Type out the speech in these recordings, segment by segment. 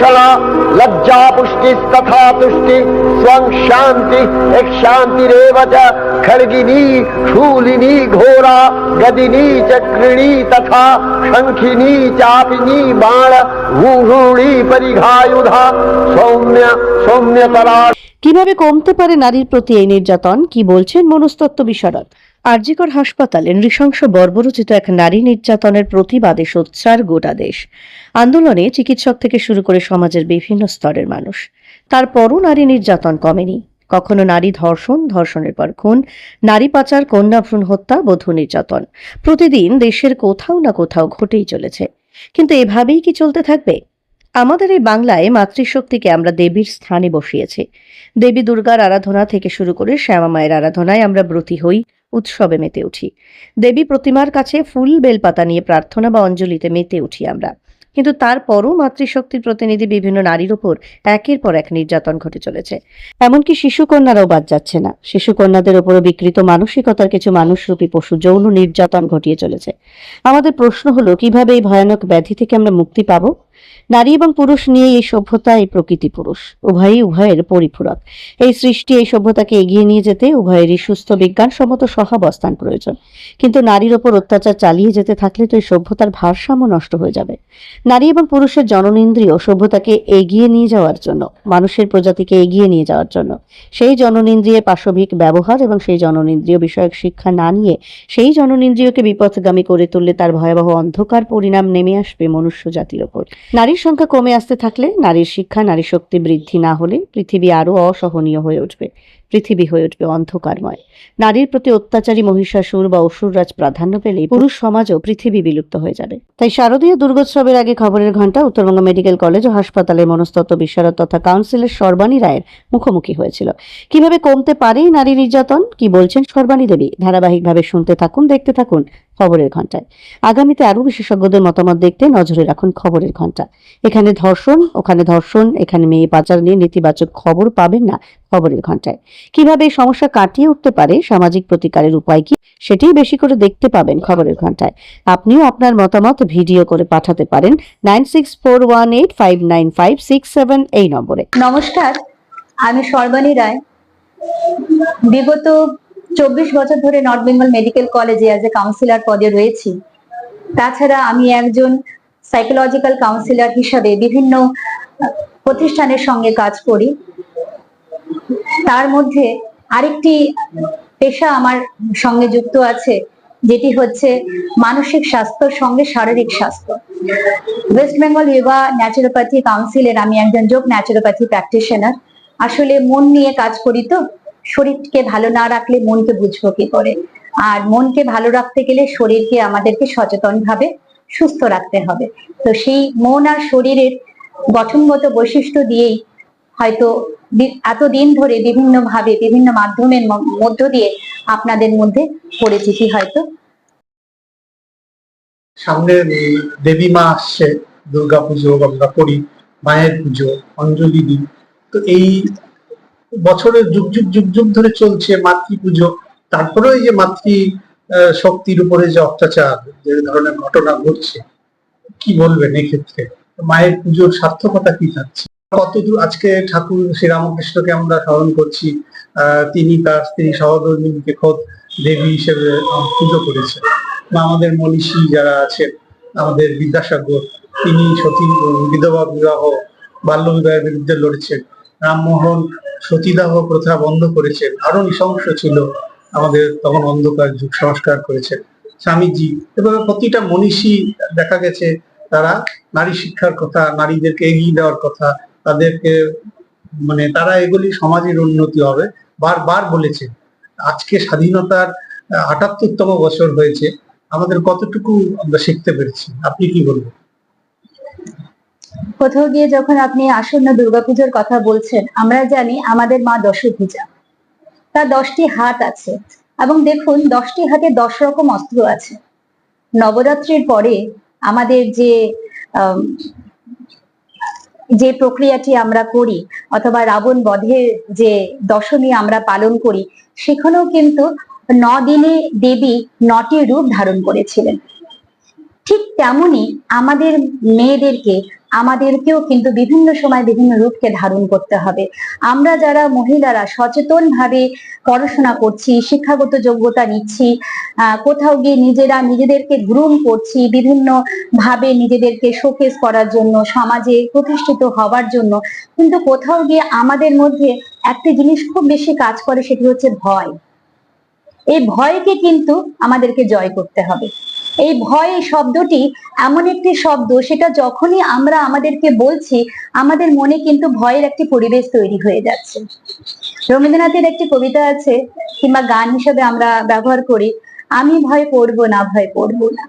ছলা লজ্জা পুষ্টি তথা তুষ্টি স্বং শান্তি এক শান্তিরেব চ খড়গিনী শূলিনী ঘোড়া গদিনী চক্রিণী তথা শঙ্খিনী চাপিনী বাণ ভূষুণী পরিঘায়ুধা সৌম্য সৌম্যতরা কীভাবে কমতে পারে নারীর প্রতি এই নির্যাতন? কি বলছেন মনস্তত্ত্ব বিশারদ। আরজিকর হাসপাতালে নৃশংস বর্বরচিত এক নারী নির্যাতনের প্রতিবাদে সোচ্চার গোটা দেশ। আন্দোলনে চিকিৎসক থেকে শুরু করে সমাজের বিভিন্ন স্তরের মানুষ। তারপরও নারী নির্যাতন কমেনি। কখনো নারী ধর্ষণ, ধর্ষণের পর খুন, নারী পাচার, কন্যা ভ্রূণ হত্যা, বধূ নির্যাতন। প্রতিদিন দেশের কোথাও না কোথাও ঘটেই চলেছে। কিন্তু এভাবেই কি চলতে থাকবে? আমাদের এই বাংলায় মাতৃশক্তিকে আমরা দেবীর স্থানে বসিয়েছি। দেবী দুর্গার আরাধনা থেকে শুরু করে শ্যামা মায়ের আরাধনায় আমরা ব্রতী হই। উৎসবে মেতে উঠি। দেবী প্রতিমার কাছে ফুল, বেলপাতা নিয়ে প্রার্থনা বা অঞ্জলিতে মেতে উঠি আমরা। কিন্তু তারপরও মাতৃশক্তির প্রতিনিধি বিভিন্ন নারীর ওপর একের পর এক নির্যাতন ঘটে চলেছে। এমনকি শিশুকন্যারাও বাদ যাচ্ছে না। শিশুকন্যাদের ওপরও বিকৃত মানসিকতার কিছু মানুষরূপী পশু যৌন নির্যাতন ঘটিয়ে চলেছে। আমাদের প্রশ্ন হলো, কীভাবে এই ভয়ানক ব্যাধি থেকে আমরা মুক্তি পাবো? নারী এবং পুরুষ নিয়ে এই সভ্যতা এই প্রকৃতি পুরুষ। উভয়ই উভয়ের পরিপূরক। এই সৃষ্টি, এই সভ্যতাকে এগিয়ে নিয়ে যেতে উভয়েরই সুস্থ বিজ্ঞানসম্মত সহাবস্থান প্রয়োজন। কিন্তু নারীর ওপর অত্যাচার চালিয়ে যেতে থাকলে তো এই সভ্যতার ভারসাম্য নষ্ট হয়ে যাবে। নারী এবং পুরুষের জননেন্দ্রিয় সভ্যতাকে এগিয়ে নিয়ে যাওয়ার জন্য, মানুষের প্রজাতিকে এগিয়ে নিয়ে যাওয়ার জন্য, সেই জননেন্দ্রিয়ের পাশবিক ব্যবহার এবং সেই জননেন্দ্রিয় বিষয়ক শিক্ষা না নিয়ে সেই জননেন্দ্রিয়কে বিপথগামী করে তুললে তার ভয়াবহ অন্ধকার পরিণাম নেমে আসবে মনুষ্য জাতির ওপর। সংখ্যা কমে আসতে থাকলে নারীর শিক্ষা নারী শক্তি বৃদ্ধি না হলে পৃথিবী আরও অসহনীয় হয়ে উঠবে। পৃথিবী হয়ে উঠবে অন্ধকারময়। নারীর প্রতি অত্যাচারী, মহিষাসুর বা অসুররাজ প্রাধান্য পেলে পুরুষ সমাজও পৃথিবী বিলুপ্ত হয়ে যাবে। তাই শারদীয় দুর্গোৎসবের আগে খবরের ঘণ্টা উত্তরবঙ্গ মেডিকেল কলেজ ও হাসপাতালে মনস্তত্ত্ব বিশারদ তথা কাউন্সিলের সর্বাণী রায়ের মুখোমুখি হয়েছিল। কীভাবে কমতে পারে নারী নির্যাতন? কি বলছেন সর্বাণী দেবী? ধারাবাহিকভাবে শুনতে থাকুন, দেখতে থাকুন খবরের ঘন্টায় আগামীতে আরও বিশেষজ্ঞদের মতামত দেখতে নজরে রাখুন খবরের ঘণ্টা এখানে ধর্ষণ, ওখানে ধর্ষণ, এখানে মেয়ে পাচার নিয়ে নেতিবাচক খবর পাবেন না খবরের ঘন্টায় কীভাবে এই সমস্যা কাটিয়ে উঠতে পারে, সামাজিক প্রতিকারের উপায় কি, সেটাই বেশি করে দেখতে পাবেন খবরের ঘন্টায় আপনিও আপনার মতামত ভিডিও করে পাঠাতে পারেন nine six four one eight five nine five six seven এই নম্বরে। নমস্কার, আমি সর্বাণী রায়। বিগত চব্বিশ বছর ধরে নর্থ বেঙ্গল মেডিকেল কলেজে অ্যাজ এ কাউন্সিলর পদে রয়েছি। তাছাড়া আমি একজন সাইকোলজিক্যাল কাউন্সিলর হিসাবে বিভিন্ন প্রতিষ্ঠানের সঙ্গে কাজ করি। তার মধ্যে আরেকটি পেশা আমার সঙ্গে যুক্ত আছে, যেটি হচ্ছে মানসিক স্বাস্থ্যর সঙ্গে শারীরিক স্বাস্থ্য। ওয়েস্ট বেঙ্গল ইয়োগা ন্যাচুরোপ্যাথি কাউন্সিলের আমি একজন যোগ ন্যাচুরোপ্যাথি প্র্যাকটিশনার আসলে মন নিয়ে কাজ করি তো, শরীরকে ভালো না রাখলে মনকে বুঝব কি করে? আর মনকে ভালো রাখতে গেলে শরীরকে আমাদেরকে সচেতন ভাবে সুস্থ রাখতে হবে। তো সেই মন আর শরীরের গঠনগত বৈশিষ্ট্য দিয়েই হয়তো এতদিন ধরে বিভিন্ন ভাবে বিভিন্ন মাধ্যমের মধ্য দিয়ে আপনাদের মধ্যে পরিচিতি হয়তো। সামনে দেবী মা আসছে, দুর্গা পুজো আমরা করি মায়ের পুজো, অঞ্জলি দিই তো এই বছরের যুগ যুগ যুগ যুগ ধরে চলছে মাতৃ পুজো। তারপরেও এই যে মাতৃ শক্তির উপরে যে অত্যাচার, যে ধরনের ঘটনা ঘটছে, কি বলবেন এক্ষেত্রে? মায়ের পুজোর সার্থকতা কি থাকছে? কতদূর আজকে ঠাকুর শ্রীরামকৃষ্ণকে আমরা স্মরণ করছি? তিনি তার স্ত্রী সহধর্মিনীকে খোদ দেবী হিসেবে পুজো করেছেন। বা আমাদের মনীষী যারা আছেন, আমাদের বিদ্যাসাগর, তিনি সতী বিধবা বিবাহ, বাল্য বিবাহের বিরুদ্ধে লড়েছেন। রামমোহন সতীদাহ প্রথা বন্ধ করেছেন। আরও নৃশংস ছিল আমাদের তখন অন্ধকার যুগ সংস্কার করেছেন। স্বামীজি, এভাবে প্রতিটা মনীষী দেখা গেছে, তারা নারী শিক্ষার কথা, নারীদেরকে এগিয়ে দেওয়ার কথা তাদেরকে মানে তারা এগুলি সমাজের উন্নতি হবে। বারবার বলেছেন আজকে স্বাধীনতার আটাত্তরতম বছর হয়েছে, আমাদের কতটুকু আমরা শিখতে পেরেছি? আপনি কি বলবেন? কোথাও গিয়ে যখন আপনি আসন্ন দুর্গাপুজোর কথা বলছেন, আমরা জানি আমাদের মা দশভূজা তার দশটি হাত আছে, এবং দেখুন দশটি হাতে দশ রকম অস্ত্র আছে। নবরাত্রির পরে আমাদের যে যে প্রক্রিয়াটি আমরা করি অথবা রাবণ বধের যে দশমী আমরা পালন করি, সেখানেও কিন্তু ন দিনে দেবী নটি রূপ ধারণ করেছিলেন। ঠিক তেমনি আমাদের মেয়েদেরকে আমাদেরকেও কিন্তু বিভিন্ন সময় বিভিন্ন রূপকে ধারণ করতে হবে। আমরা যারা মহিলারা সচেতন ভাবে পড়াশোনা করছি, শিক্ষাগত যোগ্যতা নিচ্ছি কোথাও গিয়ে নিজেরা নিজেদেরকে গ্রুম করছি বিভিন্ন ভাবে নিজেদেরকে শোকেস করার জন্য, সমাজে প্রতিষ্ঠিত হবার জন্য, কিন্তু কোথাও গিয়ে আমাদের মধ্যে একটি জিনিস খুব বেশি কাজ করে সেটি হচ্ছে ভয়। এই ভয়কে কিন্তু আমাদেরকে জয় করতে হবে। এই ভয় এই শব্দটি এমন একটি শব্দ, সেটা যখনই আমরা আমাদেরকে বলছি, আমাদের মনে কিন্তু ভয়ের একটি পরিবেশ তৈরি হয়ে যাচ্ছে। রবীন্দ্রনাথের একটি কবিতা আছে, কিংবা গান হিসেবে আমরা ব্যবহার করি, আমি ভয় করব না, ভয় করব না।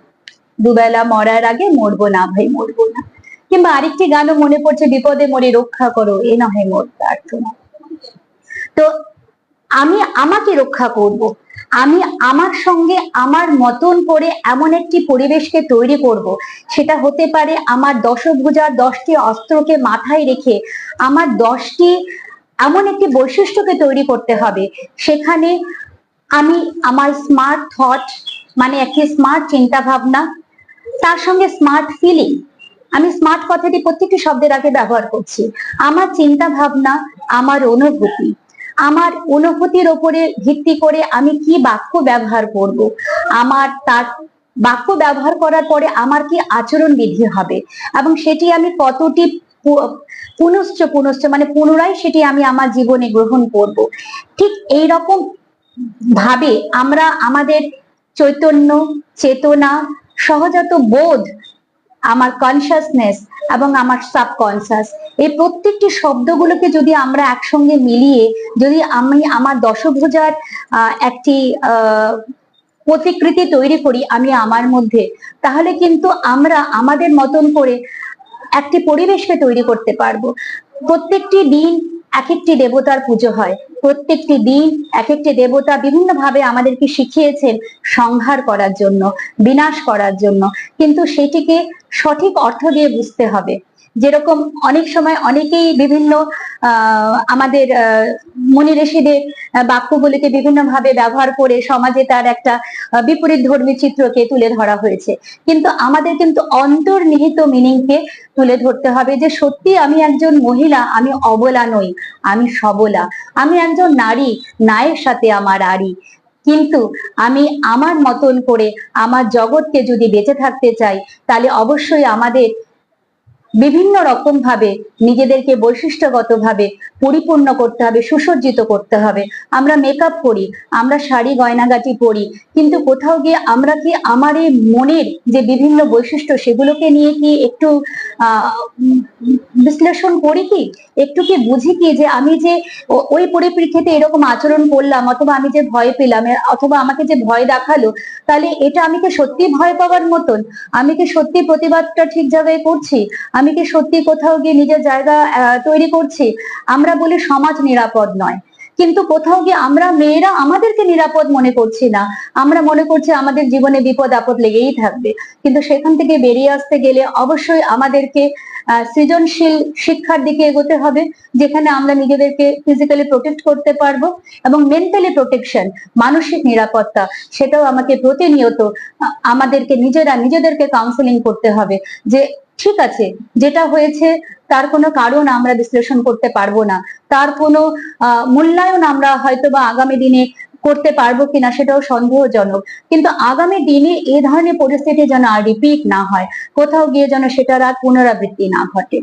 দুবেলা মরার আগে মরবো না ভাই মরবো না। কিংবা আরেকটি গানও মনে পড়ছে, বিপদে মরে রক্ষা করো, এ নহে মোর প্রার্থনা। তো আমি আমাকে রক্ষা করব। আমি আমার সঙ্গে আমার মতন করে এমন একটি পরিবেশকে তৈরি করব। সেটা হতে পারে আমার দশভুজার দশটি অস্ত্রকে মাথায় রেখে আমার দশটি এমন একটি বৈশিষ্ট্যকে তৈরি করতে হবে। সেখানে আমি আমার স্মার্ট থট মানে একটি স্মার্ট চিন্তা ভাবনা তার সঙ্গে স্মার্ট ফিলিং আমি স্মার্ট কথাটি প্রত্যেকটি শব্দের আগে ব্যবহার করছি। আমার চিন্তা ভাবনা আমার অনুভূতি। আমার অনুভূতির ওপরে ভিত্তি করে আমি কি বাক্য ব্যবহার করব? আমার তার বাক্য ব্যবহার করার পরে আমার কি আচরণ বিধি হবে? এবং সেটি আমি কতটি পুনশ্চ পুনশ্চ মানে পুনরায় সেটি আমি আমার জীবনে গ্রহণ করব। ঠিক এই রকম ভাবে আমরা আমাদের চৈতন্য, চেতনা, সহজাত বোধ, আমার কনসাসনেস এবং আমার সাবকনসাস এই প্রত্যেকটি শব্দগুলোকে যদি আমরা একসঙ্গে মিলিয়ে, যদি আমি আমার দশভুজার একটি প্রতিকৃতি তৈরি করি আমি আমার মধ্যে, তাহলে কিন্তু আমরা আমাদের মতন করে একটি পরিবেশকে তৈরি করতে পারব। প্রত্যেকটি দিন এক একটি দেবতার পুজো হয়। প্রত্যেকটি দিন এক একটি দেবতা বিভিন্ন ভাবে আমাদেরকে শিখিয়েছেন সংহার করার জন্য, বিনাশ করার জন্য। কিন্তু সেটিকে সঠিক অর্থ দিয়ে বুঝতে হবে। যেরকম অনেক সময় অনেকেই বিভিন্ন আমাদের মনি ঋষিদের বাক্যগুলিকে বিভিন্ন ভাবে ব্যবহার করে সমাজে তার একটা বিপরীত ধর্মী চিত্রকে তুলে ধরা হয়েছে। কিন্তু আমাদের কিন্তু অন্তর্নিহিত মিনিংকে তুলে ধরতে হবে যে সত্যি আমি একজন মহিলা, আমি অবলা নই, আমি সবলা। আমি একজন নারী নায়ের সাথে আমার আড়ি। কিন্তু আমি আমার মতন করে আমার জগৎকে যদি বেঁচে থাকতে চাই, তাহলে অবশ্যই আমাদের বিভিন্ন রকম ভাবে নিজেদেরকে বৈশিষ্ট্যগত ভাবে পরিপূর্ণ করতে হবে, সুসজ্জিত করতে হবে। আমরা মেকআপ করি, আমরা শাড়ি গয়নাগাটি পরি, কিন্তু কোথাও গিয়ে আমরা কি আমার এই মনের যে বিভিন্ন বৈশিষ্ট্য সেগুলোকে নিয়ে কি একটু বিশ্লেষণ করি কি? একটু কি বুঝি কি যে আমি যে ওই পরিপ্রেক্ষিতে এরকম আচরণ করলাম অথবা আমি যে ভয় পেলাম অথবা আমাকে যে ভয় দেখাল, তাহলে এটা আমি কি সত্যি ভয় পাওয়ার মতন? আমি কি সত্যি প্রতিবাদটা ঠিক জায়গায় করছি? আমি কি সত্যি কোথাও গিয়ে নিজের জায়গা তৈরি করছি? আমরা বলি সমাজ নিরাপদ নয়। কিন্তু কোথাও গিয়ে আমরা মেয়েরা আমাদেরকে নিরাপদ মনে করছি না। আমরা মনে করছি আমাদের জীবনে বিপদ, আপদ লেগেই থাকবে। কিন্তু সেখান থেকে বেরিয়ে আসতে গেলে অবশ্যই আমাদেরকে সৃজনশীল শিক্ষার দিকে এগোতে হবে, যেখানে আমরা নিজেদেরকে ফিজিক্যালি প্রোটেক্ট করতে পারব এবং মেন্টালি প্রোটেকশন মানসিক নিরাপত্তা, সেটাও আমাকে প্রতিনিয়ত আমাদেরকে নিজেরা নিজেদেরকে কাউন্সেলিং করতে হবে যে ঠিক আছে, যেটা হয়েছে তার কোনো কারণ আমরা বিশ্লেষণ করতে পারব না। তার কোনো মূল্যায়ন আমরা হয়তো বা আগামী দিনে করতে পারব কিনা সেটাও সন্দেহজনক। কিন্তু আগামী দিনে এ ধরনের পরিস্থিতি যেন আর রিপিট না হয়, কোথাও গিয়ে যেন সেটার আর পুনরাবৃত্তি না ঘটে।